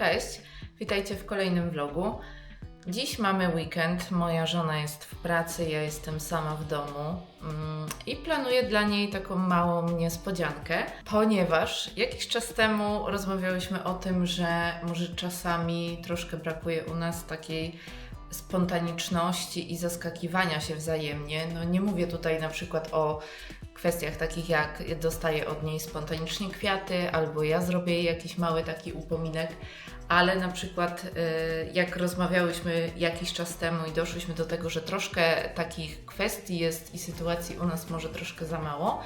Cześć, witajcie w kolejnym vlogu. Dziś mamy weekend, moja żona jest w pracy, ja jestem sama w domu mm, i planuję dla niej taką małą niespodziankę, ponieważ jakiś czas temu rozmawiałyśmy o tym, że może czasami troszkę brakuje u nas takiej spontaniczności i zaskakiwania się wzajemnie. No nie mówię tutaj na przykład o kwestiach takich jak dostaję od niej spontanicznie kwiaty, albo ja zrobię jej jakiś mały taki upominek, ale na przykład y, jak rozmawiałyśmy jakiś czas temu i doszłyśmy do tego, że troszkę takich kwestii jest i sytuacji u nas może troszkę za mało,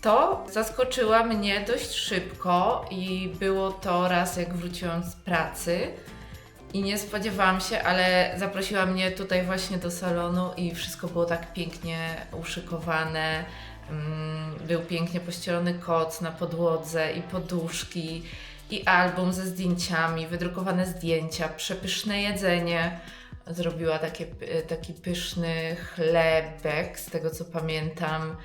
to zaskoczyła mnie dość szybko i było to raz jak wróciłam z pracy. I nie spodziewałam się, ale zaprosiła mnie tutaj właśnie do salonu i wszystko było tak pięknie uszykowane. Mm, Był pięknie pościelony koc na podłodze i poduszki i album ze zdjęciami, wydrukowane zdjęcia, przepyszne jedzenie. Zrobiła takie, y, taki pyszny chlebek, z tego co pamiętam.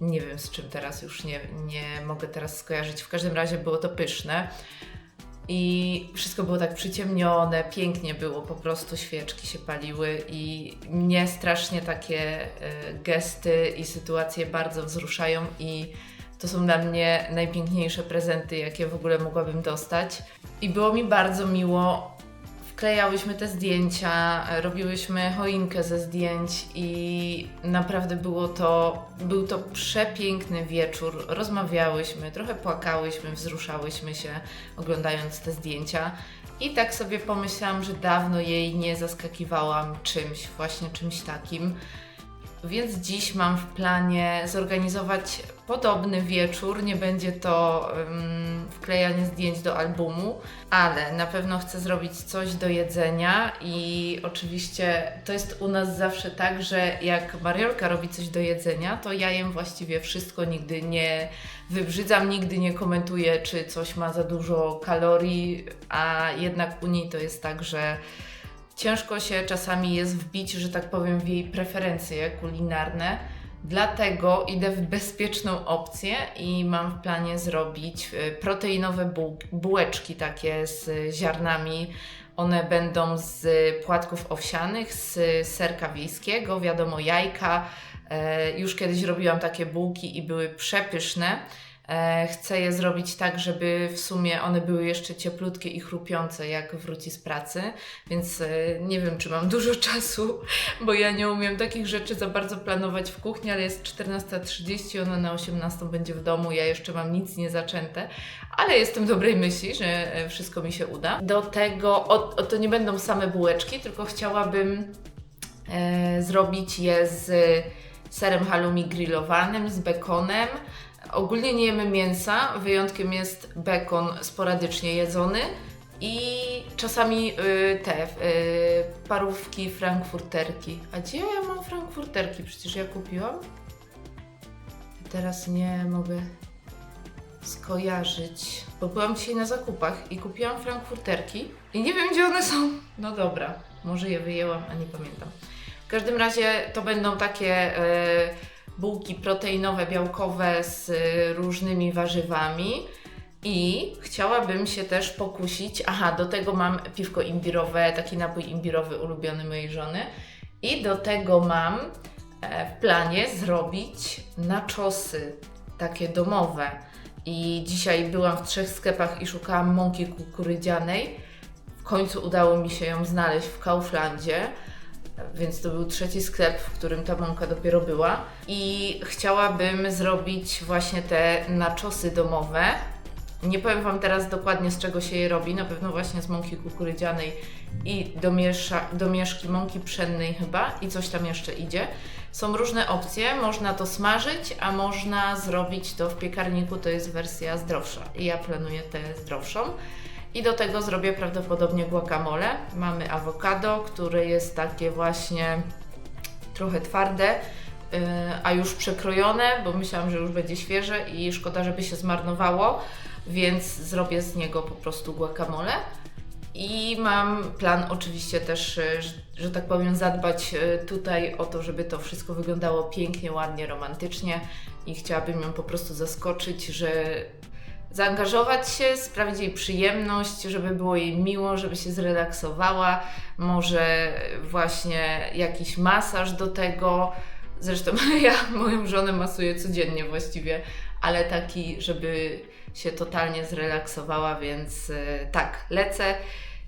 Nie wiem z czym teraz już nie, nie mogę teraz skojarzyć. W każdym razie było to pyszne. I wszystko było tak przyciemnione, pięknie było, po prostu świeczki się paliły i mnie strasznie takie e, gesty i sytuacje bardzo wzruszają i to są dla mnie najpiękniejsze prezenty, jakie w ogóle mogłabym dostać. I było mi bardzo miło. Wklejałyśmy te zdjęcia, robiłyśmy choinkę ze zdjęć i naprawdę było to, był to przepiękny wieczór. Rozmawiałyśmy, trochę płakałyśmy, wzruszałyśmy się oglądając te zdjęcia. I tak sobie pomyślałam, że dawno jej nie zaskakiwałam czymś, właśnie czymś takim. Więc dziś mam w planie zorganizować podobny wieczór. Nie będzie to um, wklejanie zdjęć do albumu, ale na pewno chcę zrobić coś do jedzenia i oczywiście to jest u nas zawsze tak, że jak Mariolka robi coś do jedzenia, to ja jem właściwie wszystko, nigdy nie wybrzydzam, nigdy nie komentuję, czy coś ma za dużo kalorii, a jednak u niej to jest tak, że ciężko się czasami jest wbić, że tak powiem, w jej preferencje kulinarne. Dlatego idę w bezpieczną opcję i mam w planie zrobić y, proteinowe buł- bułeczki takie z ziarnami. One będą z płatków owsianych, z serka wiejskiego, wiadomo, jajka. E, Już kiedyś robiłam takie bułki i były przepyszne. E, Chcę je zrobić tak, żeby w sumie one były jeszcze cieplutkie i chrupiące, jak wróci z pracy, więc e, nie wiem, czy mam dużo czasu, bo ja nie umiem takich rzeczy za bardzo planować w kuchni, ale jest 14.30, ona na 18.00 będzie w domu, ja jeszcze mam nic nie zaczęte, ale jestem dobrej myśli, że e, wszystko mi się uda. Do tego, o, o, to nie będą same bułeczki, tylko chciałabym e, zrobić je z serem halloumi grillowanym, z bekonem. Ogólnie nie jemy mięsa, wyjątkiem jest bekon sporadycznie jedzony i czasami y, te y, parówki frankfurterki. A gdzie ja mam frankfurterki? Przecież ja kupiłam. Teraz nie mogę skojarzyć, bo byłam dzisiaj na zakupach i kupiłam frankfurterki i nie wiem gdzie one są. No dobra, może je wyjęłam, a nie pamiętam. W każdym razie to będą takie e, bułki proteinowe, białkowe z e, różnymi warzywami. I chciałabym się też pokusić. Aha, do tego mam piwko imbirowe, taki napój imbirowy ulubiony mojej żony. I do tego mam e, w planie zrobić naczosy, takie domowe. I dzisiaj byłam w trzech sklepach i szukałam mąki kukurydzianej. W końcu udało mi się ją znaleźć w Kauflandzie, więc to był trzeci sklep, w którym ta mąka dopiero była. I chciałabym zrobić właśnie te naczosy domowe. Nie powiem Wam teraz dokładnie z czego się je robi, na pewno właśnie z mąki kukurydzianej i domiesza, domieszki mąki pszennej chyba i coś tam jeszcze idzie. Są różne opcje, można to smażyć, a można zrobić to w piekarniku, to jest wersja zdrowsza. I ja planuję tę zdrowszą. I do tego zrobię prawdopodobnie guacamole. Mamy awokado, które jest takie właśnie trochę twarde, yy, a już przekrojone, bo myślałam, że już będzie świeże i szkoda, żeby się zmarnowało, więc zrobię z niego po prostu guacamole. I mam plan oczywiście też, e, że, tak powiem, zadbać e, tutaj o to, żeby to wszystko wyglądało pięknie, ładnie, romantycznie i chciałabym ją po prostu zaskoczyć, że zaangażować się, sprawić jej przyjemność, żeby było jej miło, żeby się zrelaksowała, może właśnie jakiś masaż do tego. Zresztą ja moją żonę masuję codziennie właściwie, ale taki, żeby się totalnie zrelaksowała, więc e, tak, lecę.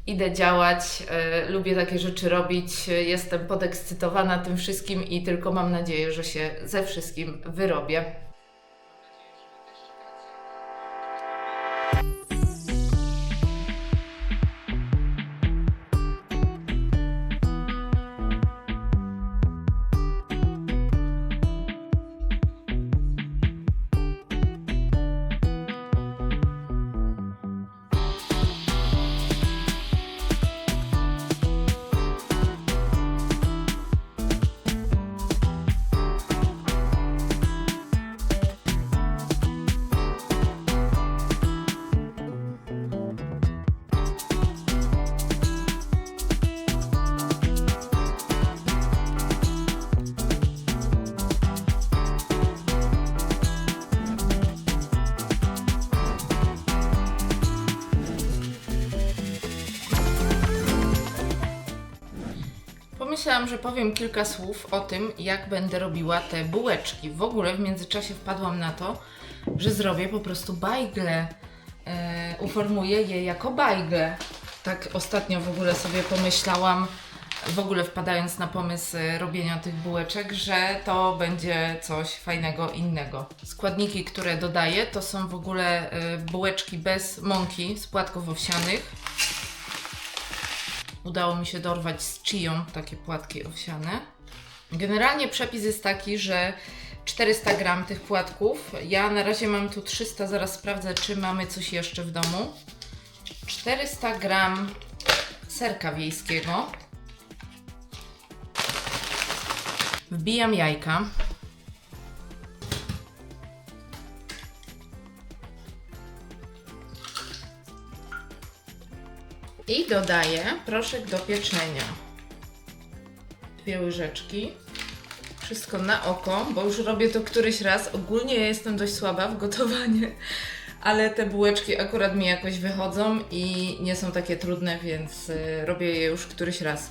Idę działać, e, lubię takie rzeczy robić, e, jestem podekscytowana tym wszystkim i tylko mam nadzieję, że się ze wszystkim wyrobię. Pomyślałam, że powiem kilka słów o tym, jak będę robiła te bułeczki. W ogóle w międzyczasie wpadłam na to, że zrobię po prostu bajgle. E, uformuję je jako bajgle. Tak ostatnio w ogóle sobie pomyślałam, w ogóle wpadając na pomysł e, robienia tych bułeczek, że to będzie coś fajnego innego. Składniki, które dodaję, to są w ogóle e, bułeczki bez mąki z płatków owsianych. Udało mi się dorwać z chią takie płatki owsiane. Generalnie przepis jest taki, że 400 gram tych płatków. Ja na razie mam tu 300, zaraz sprawdzę, czy mamy coś jeszcze w domu. 400 gram serka wiejskiego. Wbijam jajka. I dodaję proszek do pieczenia. Dwie łyżeczki. Wszystko na oko, bo już robię to któryś raz. Ogólnie ja jestem dość słaba w gotowanie, ale te bułeczki akurat mi jakoś wychodzą i nie są takie trudne, więc y, robię je już któryś raz.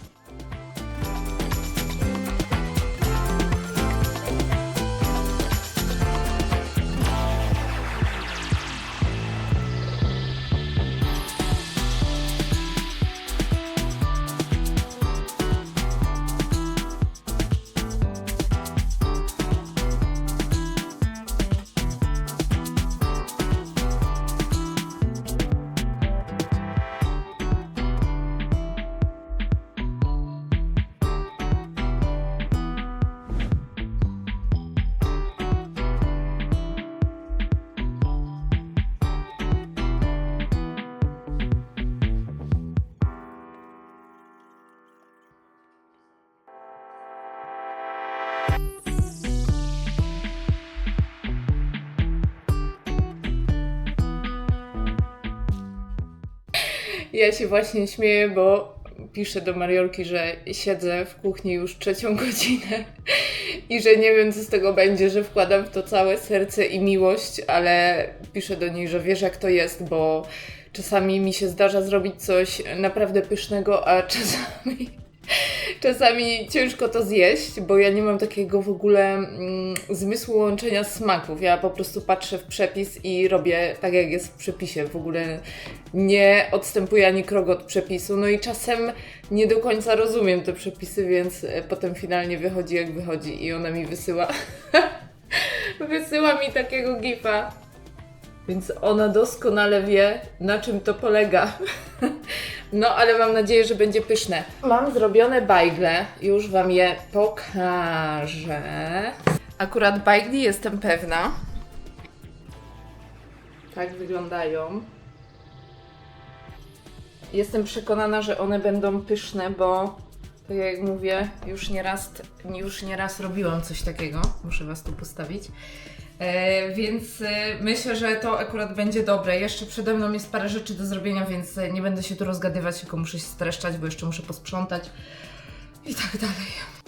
Ja się właśnie śmieję, bo piszę do Mariolki, że siedzę w kuchni już trzecią godzinę i że nie wiem, co z tego będzie, że wkładam w to całe serce i miłość, ale piszę do niej, że wiesz, jak to jest, bo czasami mi się zdarza zrobić coś naprawdę pysznego, a czasami. Czasami ciężko to zjeść, bo ja nie mam takiego w ogóle mm, zmysłu łączenia smaków. Ja po prostu patrzę w przepis i robię tak, jak jest w przepisie. W ogóle nie odstępuję ani krok od przepisu. No i czasem nie do końca rozumiem te przepisy, więc e, potem finalnie wychodzi jak wychodzi i ona mi wysyła. wysyła mi takiego gifa. Więc ona doskonale wie, na czym to polega. No, ale mam nadzieję, że będzie pyszne. Mam zrobione bajgle, już Wam je pokażę. Akurat bajgli jestem pewna. Tak wyglądają. Jestem przekonana, że one będą pyszne, bo tak jak mówię, już nieraz, już nieraz robiłam coś takiego. Muszę Was tu postawić. E, więc e, myślę, że to akurat będzie dobre. Jeszcze przede mną jest parę rzeczy do zrobienia, więc e, nie będę się tu rozgadywać, tylko muszę się streszczać, bo jeszcze muszę posprzątać i tak dalej.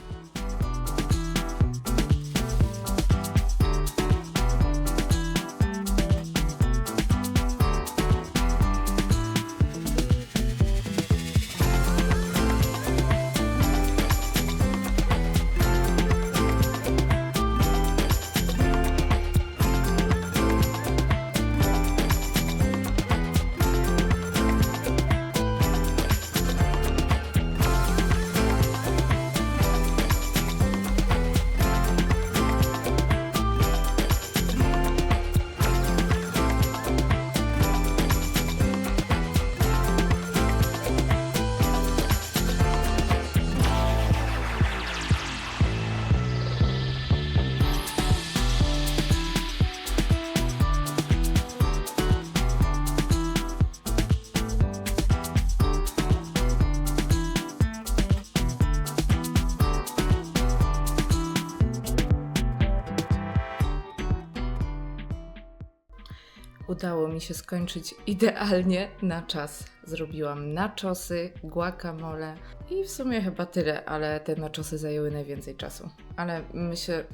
Udało mi się skończyć idealnie na czas. Zrobiłam naczosy, guacamole i w sumie chyba tyle, ale te naczosy zajęły najwięcej czasu. Ale myślę,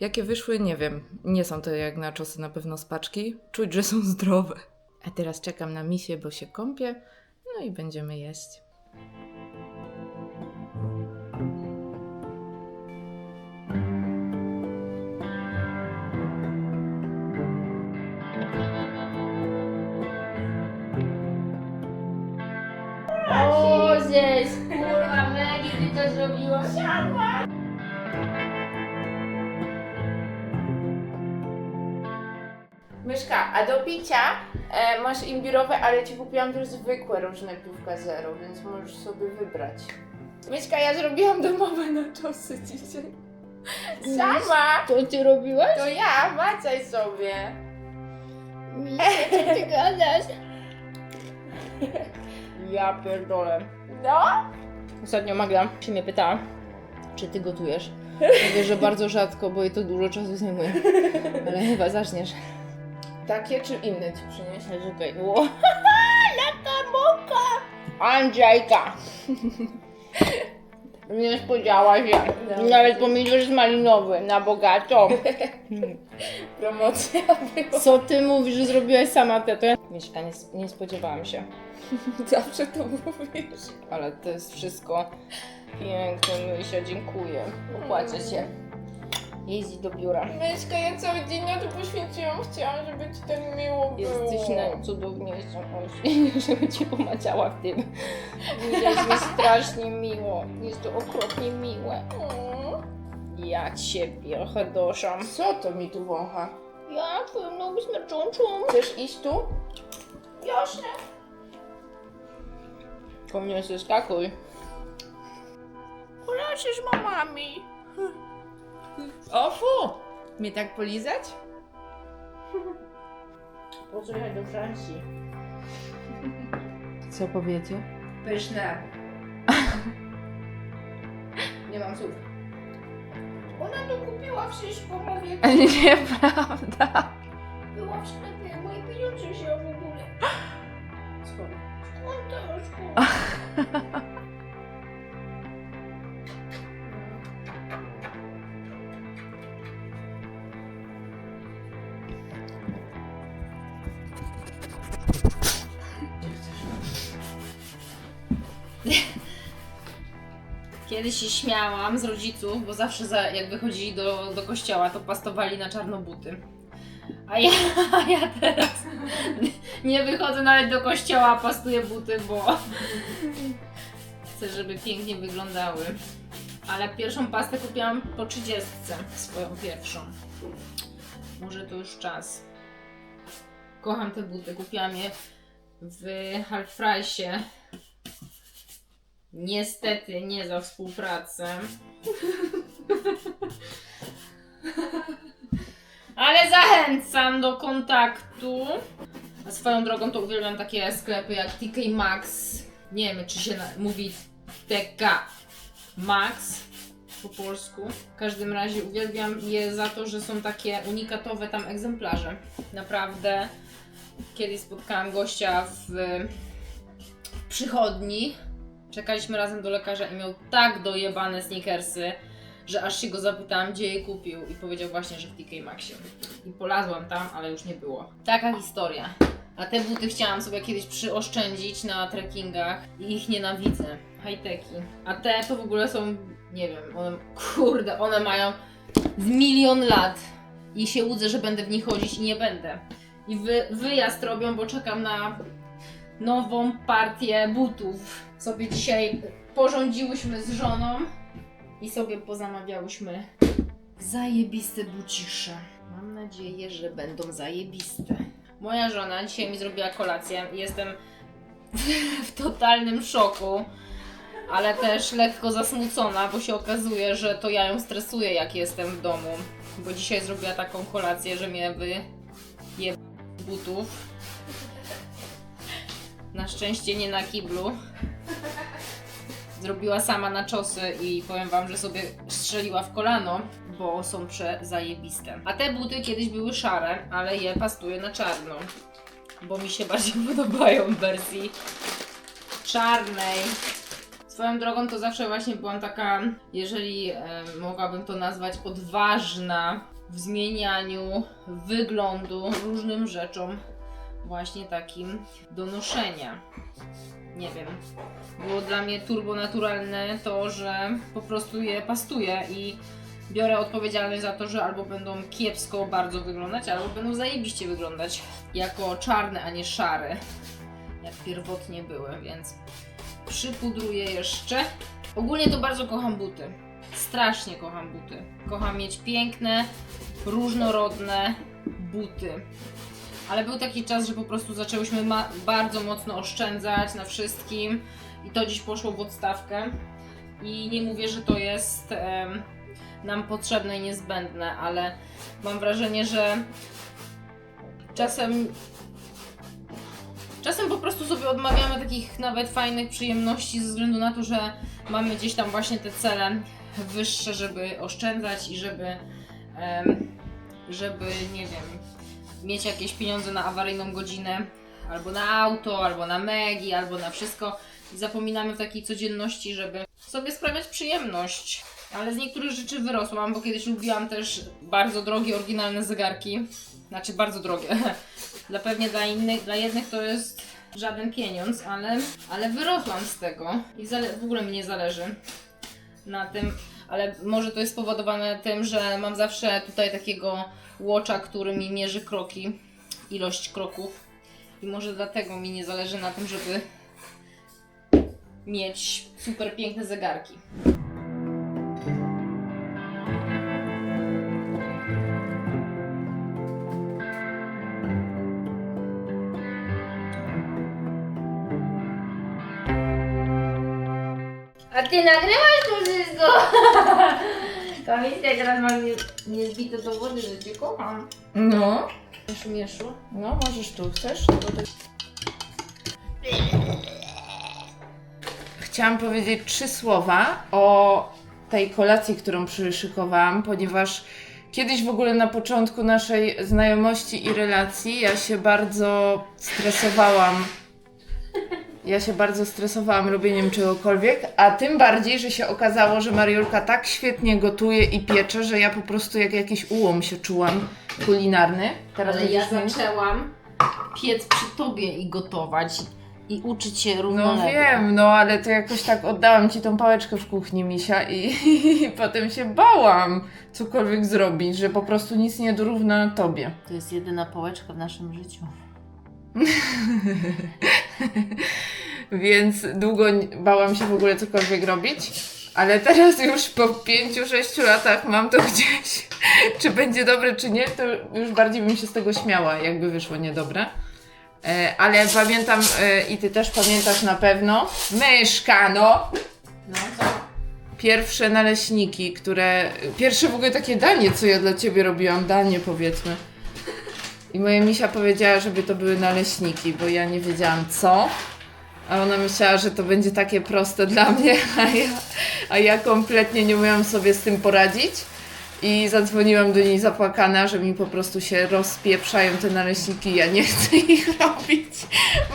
jakie wyszły, nie wiem. Nie są to jak naczosy na pewno z paczki. Czuć, że są zdrowe. A teraz czekam na misję, bo się kąpię. No i będziemy jeść. To zrobiłaś? Myszka, a do picia e, masz imbirowe, ale ci kupiłam też zwykłe różne piwka zero, więc możesz sobie wybrać. Myszka, ja zrobiłam domowe naczosy dzisiaj. Sama! To ty robiłaś? To ja, macaj sobie. Misia, co ty gadasz? Ja pierdolę. No? Ostatnio Magda się mnie pytała, czy ty gotujesz? Mówię, że bardzo rzadko, bo jej to dużo czasu zajmuje. Ale chyba zaczniesz. Takie czy inne ci przynieść? Czekaj. Jaka moka! Andrzejka! Nie spodziała się. No. Nawet pomidor jest malinowy, na bogato. Promocja była. Co ty mówisz, że zrobiłaś sama te? To ja... Mieszka, nie, nie spodziewałam się. Zawsze to mówisz. Ale to jest wszystko piękne, Mysia, dziękuję. Opłaca się. Jeździ do biura. Myszka, ja cały dzień na to poświęciłam. Chciałam, żeby ci tak miło było. Jesteś najcudowniejszą, Osi, żeby cię pomaciała w tym. Jest mi strasznie miło. Jest to okropnie miłe. Mm. Ja ciebie, Hedoszam. Co to mi tu wącha? Ja twoją nogę smerczącą. Chcesz iść tu? Jasne. Po mnie skakuj. Z mamami. O fu! Mnie tak polizać? Po co jechać do Francji? Co powiecie? Pyszne. Nie mam słów. Ona to kupiła wszystko, mówię. Nieprawda. Była w sklepie, moje pieniądze wzięła w ogóle. Skąd? Skąd to? Skąd? Kiedyś się śmiałam z rodziców, bo zawsze za, jak wychodzili do, do kościoła, to pastowali na czarnobuty. A ja, a ja teraz nie wychodzę nawet do kościoła, pastuję buty, bo chcę, żeby pięknie wyglądały. Ale pierwszą pastę kupiłam po 30, swoją pierwszą. Może to już czas. Kocham te buty, kupiłam je w Half Price'ie. Niestety nie za współpracę. Ale zachęcam do kontaktu. A swoją drogą to uwielbiam takie sklepy jak TK Maxx. Nie wiem, czy się mówi TK Max po polsku. W każdym razie uwielbiam je za to, że są takie unikatowe tam egzemplarze. Naprawdę. Kiedyś spotkałam gościa w przychodni. Czekaliśmy razem do lekarza i miał tak dojebane sneakersy, że aż się go zapytałam, gdzie je kupił i powiedział właśnie, że w TK Maxie. I polazłam tam, ale już nie było. Taka historia. A te buty chciałam sobie kiedyś przyoszczędzić na trekkingach i ich nienawidzę. High-techy. A te to w ogóle są, nie wiem, one, kurde, one mają z milion lat. I się łudzę, że będę w nich chodzić i nie będę. I wy, wyjazd robią, bo czekam na nową partię butów. Sobie dzisiaj porządziłyśmy z żoną i sobie pozamawiałyśmy zajebiste bucisze. Mam nadzieję, że będą zajebiste. Moja żona dzisiaj mi zrobiła kolację i jestem w totalnym szoku, ale też lekko zasmucona, bo się okazuje, że to ja ją stresuję, jak jestem w domu. Bo dzisiaj zrobiła taką kolację, że mnie wy je z butów. Na szczęście nie na kiblu. zrobiła sama na czosy i powiem wam, że sobie strzeliła w kolano, bo są przezajebiste. A te buty kiedyś były szare, ale je pastuję na czarno, bo mi się bardziej podobają w wersji czarnej. Swoją drogą to zawsze właśnie byłam taka, jeżeli e, mogłabym to nazwać, odważna w zmienianiu wyglądu różnym rzeczom, właśnie takim do noszenia. Nie wiem. Było dla mnie turbo naturalne to, że po prostu je pastuję i biorę odpowiedzialność za to, że albo będą kiepsko bardzo wyglądać, albo będą zajebiście wyglądać jako czarne, a nie szare, jak pierwotnie były, więc przypudruję jeszcze. Ogólnie to bardzo kocham buty. Strasznie kocham buty. Kocham mieć piękne, różnorodne buty. Ale był taki czas, że po prostu zaczęłyśmy bardzo mocno oszczędzać na wszystkim i to dziś poszło w odstawkę. I nie mówię, że to jest em, nam potrzebne i niezbędne, ale mam wrażenie, że czasem Czasem po prostu sobie odmawiamy takich nawet fajnych przyjemności ze względu na to, że mamy gdzieś tam właśnie te cele wyższe, żeby oszczędzać i żeby, żeby nie wiem, mieć jakieś pieniądze na awaryjną godzinę, albo na auto, albo na Megi, albo na wszystko. Zapominamy w takiej codzienności, żeby sobie sprawiać przyjemność. Ale z niektórych rzeczy wyrosłam, bo kiedyś lubiłam też bardzo drogie, oryginalne zegarki. Znaczy bardzo drogie. Dla pewnie dla innych, dla jednych to jest żaden pieniądz, ale, ale wyrosłam z tego i w ogóle mi nie zależy na tym, ale może to jest spowodowane tym, że mam zawsze tutaj takiego watcha, który mi mierzy kroki, ilość kroków i może dlatego mi nie zależy na tym, żeby mieć super piękne zegarki. A ty nagrywasz to wszystko? Kamińska teraz mam nie, niezbite dowody, że cię kocham. No, Mieszu, mieszu. no możesz tu, chcesz? Bo to- Chciałam powiedzieć trzy słowa o tej kolacji, którą przyszykowałam, ponieważ kiedyś w ogóle na początku naszej znajomości i relacji ja się bardzo stresowałam. Ja się bardzo stresowałam robieniem czegokolwiek, a tym bardziej, że się okazało, że Mariolka tak świetnie gotuje i piecze, że ja po prostu jak jakiś ułom się czułam kulinarny. Teraz Ale ja będziesz mieć- zaczęłam piec przy tobie i gotować i uczyć się No równolegle. wiem, no ale to jakoś tak oddałam ci tą pałeczkę w kuchni, Misia, i, i potem się bałam cokolwiek zrobić, że po prostu nic nie dorówna tobie. To jest jedyna pałeczka w naszym życiu. Więc długo bałam się w ogóle cokolwiek robić, ale teraz już po 5-6 latach mam to gdzieś. czy będzie dobre, czy nie, to już bardziej bym się z tego śmiała, jakby wyszło niedobre. E, ale pamiętam, e, i ty też pamiętasz na pewno, myszka, no! No co? pierwsze naleśniki, które. Pierwsze w ogóle takie danie, co ja dla ciebie robiłam, danie powiedzmy. I moja misia powiedziała, żeby to były naleśniki, bo ja nie wiedziałam co. A ona myślała, że to będzie takie proste dla mnie, a ja, a ja kompletnie nie umiałam sobie z tym poradzić. I zadzwoniłam do niej zapłakana, że mi po prostu się rozpieprzają te naleśniki, ja nie chcę ich robić,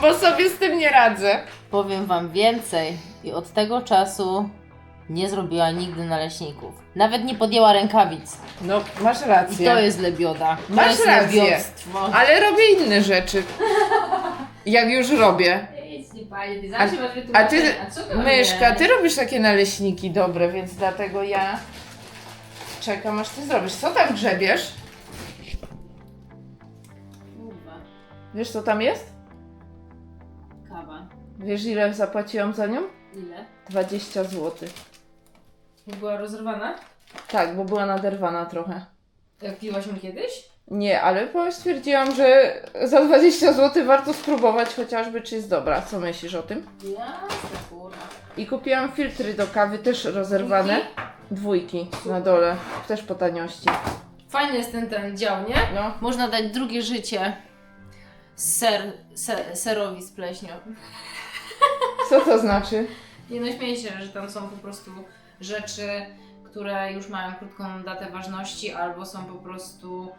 bo sobie z tym nie radzę. Powiem wam więcej. I od tego czasu nie zrobiła nigdy naleśników. Nawet nie podjęła rękawic. No, masz I rację. to jest lebioda. To Masz jest rację. lebiostwo. Ale robię inne rzeczy. Jak już robię. Nic nie ty A- zawsze masz A wytłumaczenie. ty, A co to myszka, ty robisz takie naleśniki dobre, więc dlatego ja czekam aż ty zrobisz. Co tam grzebiesz? Kurwa, Wiesz co tam jest? kawa. Wiesz ile zapłaciłam za nią? Ile? 20 zł. Była rozerwana? Tak, bo była naderwana trochę. Jak piłaś ją kiedyś? Nie, ale po- stwierdziłam, że za 20 zł warto spróbować chociażby, czy jest dobra. Co myślisz o tym? Jasne, kurwa. I kupiłam filtry do kawy, też rozerwane. Dwójki na dole, też po taniości. Fajny jest ten, ten dział, nie? No, Można dać drugie życie ser, ser, serowi z pleśnią. co to znaczy? Nie no śmieję się, że tam są po prostu rzeczy, które już mają krótką datę ważności albo są po prostu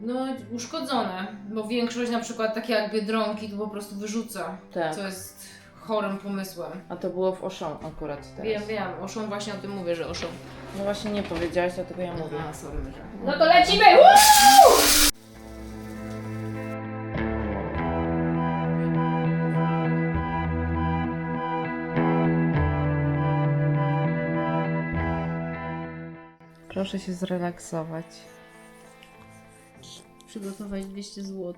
no uszkodzone, bo większość na przykład takie jak biedronki to po prostu wyrzuca, Tak. co jest chorym pomysłem. A to było w Oszą akurat teraz. Wiem, wiem, Oszą właśnie o tym mówię, że Oszą. No właśnie nie powiedziałaś, dlatego ja mówię. A, sorry, że... No to lecimy! Proszę się zrelaksować. Przygotować 200 zł.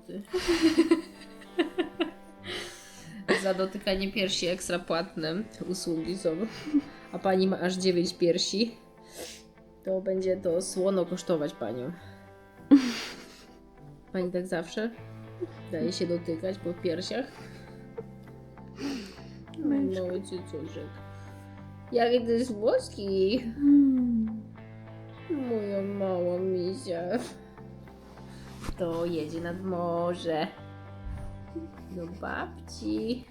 Za dotykanie piersi ekstra płatne usługi są. A pani ma aż 9 piersi. To będzie to słono kosztować panią. Pani tak zawsze daje się dotykać po piersiach. Mały cycuszek. Jaki to jest włoski. Moja mała misia. To jedzie nad morze. Do babci.